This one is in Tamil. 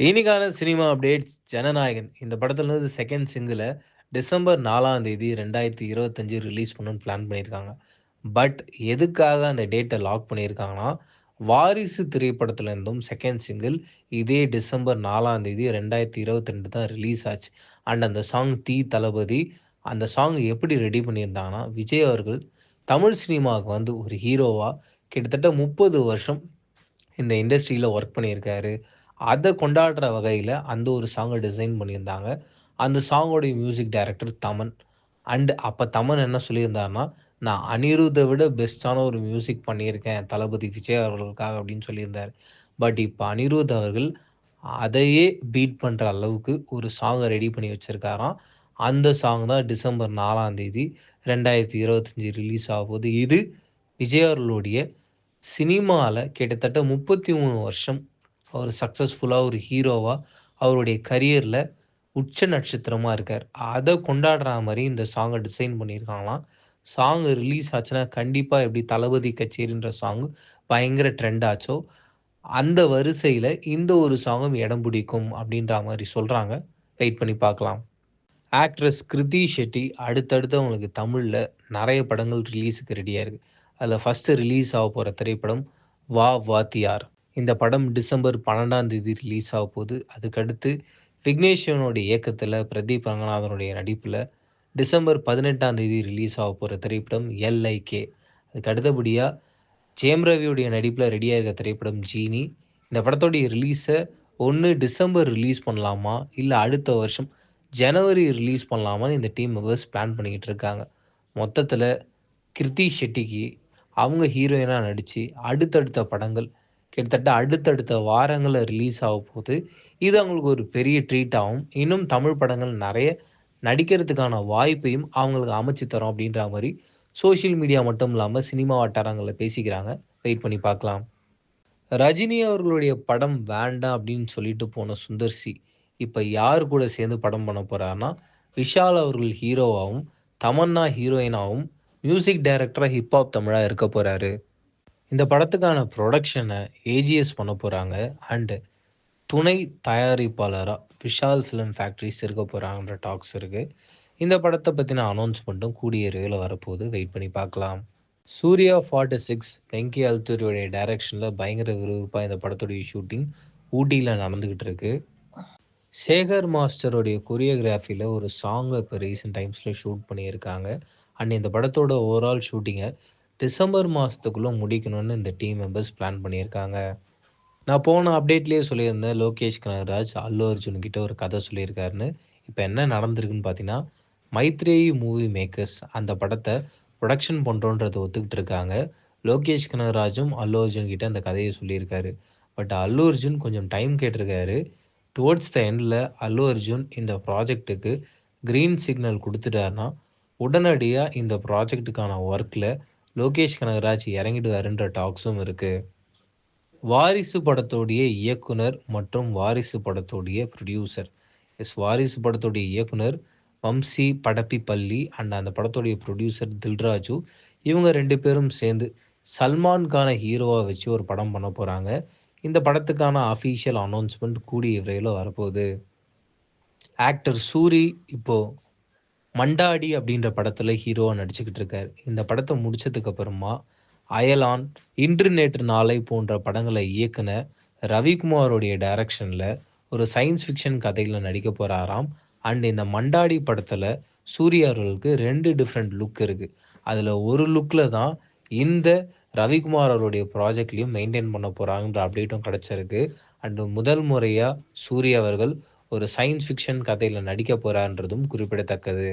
இனிக்கான சினிமா அப்டேட்ஸ் ஜனநாயகன் இந்த படத்துலேருந்து செகண்ட் சிங்கிளை டிசம்பர் நாலாம் தேதி 2025 ரிலீஸ் பண்ணணும்னு பிளான் பண்ணியிருக்காங்க. பட் எதுக்காக அந்த டேட்டை லாக் பண்ணியிருக்காங்கன்னா, வாரிசு திரைப்படத்துலேருந்தும் செகண்ட் சிங்கிள் இதே டிசம்பர் நாலாம் தேதி 2022 தான் ரிலீஸ் ஆச்சு. அண்ட் அந்த சாங் "தீ தளபதி" அந்த சாங் எப்படி ரெடி பண்ணியிருந்தாங்கன்னா, விஜய் அவர்கள் தமிழ் சினிமாவுக்கு வந்து ஒரு ஹீரோவாக கிட்டத்தட்ட 30 வருஷம் இந்த இண்டஸ்ட்ரியில் ஒர்க் பண்ணியிருக்காரு. அதை கொண்டாடுற வகையில் அந்த ஒரு சாங்கை டிசைன் பண்ணியிருந்தாங்க. அந்த சாங்கோடைய மியூசிக் டைரக்டர் தமன். அண்டு அப்போ தமன் என்ன சொல்லியிருந்தாருன்னா, "நான் அனிருத்தை விட பெஸ்ட்டான ஒரு மியூசிக் பண்ணியிருக்கேன் தளபதி விஜய் அவர்களுக்காக" அப்படின்னு சொல்லியிருந்தாரு. பட் இப்போ அனிருத் அவர்கள் அதையே பீட் பண்ணுற அளவுக்கு ஒரு சாங்கை ரெடி பண்ணி வச்சுருக்காராம் அந்த சாங் தான் டிசம்பர் நாலாம் தேதி 2025 ரிலீஸ் ஆகும்போது இது விஜய் அவர்களுடைய சினிமாவில் கிட்டத்தட்ட 33 வருஷம் அவர் சக்ஸஸ்ஃபுல்லாக ஒரு ஹீரோவாக அவருடைய கரியரில் உச்ச நட்சத்திரமாக இருக்கார் அதை கொண்டாடுற மாதிரி இந்த சாங்கை டிசைன் பண்ணியிருக்காங்களாம். சாங் ரிலீஸ் ஆச்சுன்னா கண்டிப்பாக எப்படி தளபதி கச்சேரின்ற சாங் பயங்கர ட்ரெண்ட் ஆச்சோ, அந்த வரிசையில் இந்த ஒரு சாங்கும் இடம் பிடிக்கும் அப்படின்ற மாதிரி சொல்கிறாங்க வெயிட் பண்ணி பார்க்கலாம். ஆக்ட்ரஸ் கிருதி ஷெட்டி அடுத்தடுத்து அவங்களுக்கு தமிழில் நிறைய படங்கள் ரிலீஸுக்கு ரெடியாக இருக்குது அதில் ஃபஸ்ட்டு ரிலீஸ் ஆகப்போற திரைப்படம் "வா வாத்தியார்". இந்த படம் டிசம்பர் 12ஆம் தேதி ரிலீஸ் ஆகப்போகுது. அதுக்கடுத்து விக்னேஷ் இயக்கத்தில் பிரதீப் ரங்கநாதனுடைய நடிப்பில் டிசம்பர் 18ஆம் தேதி ரிலீஸ் போகிற திரைப்படம் "எல்.ஐ.கே". அதுக்கு அடுத்தபடியாக ஜெயம் ரவியுடைய நடிப்பில் ரெடியாக இருக்க திரைப்படம் "ஜீனி". இந்த படத்தோடைய ரிலீஸை ஒன்று டிசம்பர் ரிலீஸ் பண்ணலாமா, இல்லை அடுத்த வருஷம் ஜனவரி ரிலீஸ் பண்ணலாமான்னு இந்த டீம் மெம்பர்ஸ் பிளான் பண்ணிக்கிட்டு இருக்காங்க. மொத்தத்தில் கிருத்தி ஷெட்டிக்கு அவங்க ஹீரோயினாக நடித்து அடுத்தடுத்த படங்கள் கிட்டத்தட்ட அடுத்தடுத்த வாரங்களில் ரிலீஸ் ஆகப்போகுது. இது அவங்களுக்கு ஒரு பெரிய ட்ரீட்டாவும், இன்னும் தமிழ் படங்கள் நிறைய நடிக்கிறதுக்கான வாய்ப்பையும் அவங்களுக்கு அமைச்சு தரோம் அப்படின்ற மாதிரி சோஷியல் மீடியா மட்டும் இல்லாமல் சினிமா வட்டாரங்களில் பேசிக்கிறாங்க. வெயிட் பண்ணி பார்க்கலாம். ரஜினி அவர்களுடைய படம் வேண்டாம் அப்படின்னு சொல்லிட்டு போன சுந்தர் சி, யார் கூட சேர்ந்து படம் பண்ண போகிறாருன்னா விஷால் அவர்கள் ஹீரோவாகவும் தமன்னா ஹீரோயினாகவும் மியூசிக் டைரக்டராக ஹிப்ஹாப் தமிழாக இருக்க போகிறாரு இந்த படத்துக்கான ப்ரொடக்ஷனை ஏஜிஎஸ் பண்ண போகிறாங்க அண்டு துணை தயாரிப்பாளராக விஷால் ஃபிலிம் ஃபேக்ட்ரிஸ் இருக்க போகிறாங்கன்ற டாக்ஸ் இருக்குது இந்த படத்தை பற்றின அனௌன்ஸ்மெண்ட்டும் கூடிய விரைவில வரப்போகுது. வெயிட் பண்ணி பார்க்கலாம். சூர்யா 46 வெங்கி அல்தூரியோடைய டைரக்ஷனில் பயங்கர விறுவிறுப்பாக இந்த படத்துடைய ஷூட்டிங் ஊட்டியில் நடந்துக்கிட்டு இருக்கு. சேகர் மாஸ்டருடைய கொரியோகிராஃபியில் ஒரு சாங்கை இப்போ ரீசெண்ட் டைம்ஸில் ஷூட் பண்ணியிருக்காங்க. அண்ட் இந்த படத்தோட ஓவரால் ஷூட்டிங்கை டிசம்பர் மாதத்துக்குள்ளே முடிக்கணும்னு இந்த டீம் மெம்பர்ஸ் பிளான் பண்ணியிருக்காங்க. நான் போன அப்டேட்லேயே சொல்லியிருந்தேன் லோகேஷ் கனகராஜ் அல்லு அர்ஜுன் கிட்ட ஒரு கதை சொல்லியிருக்காருன்னு. இப்போ என்ன நடந்திருக்குன்னு பார்த்தீங்கன்னா, மைத்ரேயி மூவி மேக்கர்ஸ் அந்த படத்தை ப்ரொடக்ஷன் பண்ணுறோன்றதை ஒத்துக்கிட்டு இருக்காங்க. லோகேஷ் கனகராஜும் அல்லு அர்ஜுன் கிட்ட அந்த கதையை சொல்லியிருக்காரு. பட் அல்லு அர்ஜுன் கொஞ்சம் டைம் கேட்டிருக்காரு. டுவர்ட்ஸ் த எண்டில் அல்லு அர்ஜுன் இந்த ப்ராஜெக்ட்டுக்கு க்ரீன் சிக்னல் கொடுத்துட்டாருன்னா உடனடியாக இந்த ப்ராஜெக்ட்டுக்கான ஒர்க்கில் லோகேஷ் கனகராஜ் இறங்கிடுவாருன்ற டாக்ஸும் இருக்கு. வாரிசு படத்தோடைய இயக்குனர் மற்றும் வாரிசு படத்தோடைய ப்ரொடியூசர் எஸ் வாரிசு படத்தோடைய இயக்குனர் வம்சி படப்பி பள்ளி அண்ட் அந்த படத்தோடைய ப்ரொடியூசர் தில்ராஜு. இவங்க ரெண்டு பேரும் சேர்ந்து சல்மான் கானை ஹீரோவாக வச்சு ஒரு படம் பண்ண போகிறாங்க இந்த படத்துக்கான அஃபீஷியல் அனௌன்ஸ்மெண்ட் கூடிய விரைவில் வரப்போகுது. ஆக்டர் சூரி இப்போது மண்டாடி அப்படின்ற படத்தில் ஹீரோவாக நடிச்சுக்கிட்டு இருக்காரு. இந்த படத்தை முடிச்சதுக்கு அப்புறமா அயலான், இன்று நேற்று நாளை போன்ற படங்களை இயக்குன ரவிக்குமாரோடைய டைரக்ஷனில் ஒரு சயின்ஸ் ஃபிக்ஷன் கதையில் நடிக்க போகிறாராம் அண்ட் இந்த மண்டாடி படத்தில் சூர்யாவர்களுக்கு ரெண்டு டிஃப்ரெண்ட் லுக் இருக்குது அதில் ஒரு லுக்கில் தான் இந்த ரவிக்குமார் அவருடைய ப்ராஜெக்ட்லையும் மெயின்டைன் பண்ண போகிறாங்கன்ற அப்டேட்டும் கிடச்சிருக்கு. அண்டு முதல் முறையாக சூர்யா அவர்கள் ஒரு சயின்ஸ் ஃபிக்ஷன் கதையில் நடிக்க போகிறான்றதும் குறிப்பிடத்தக்கது.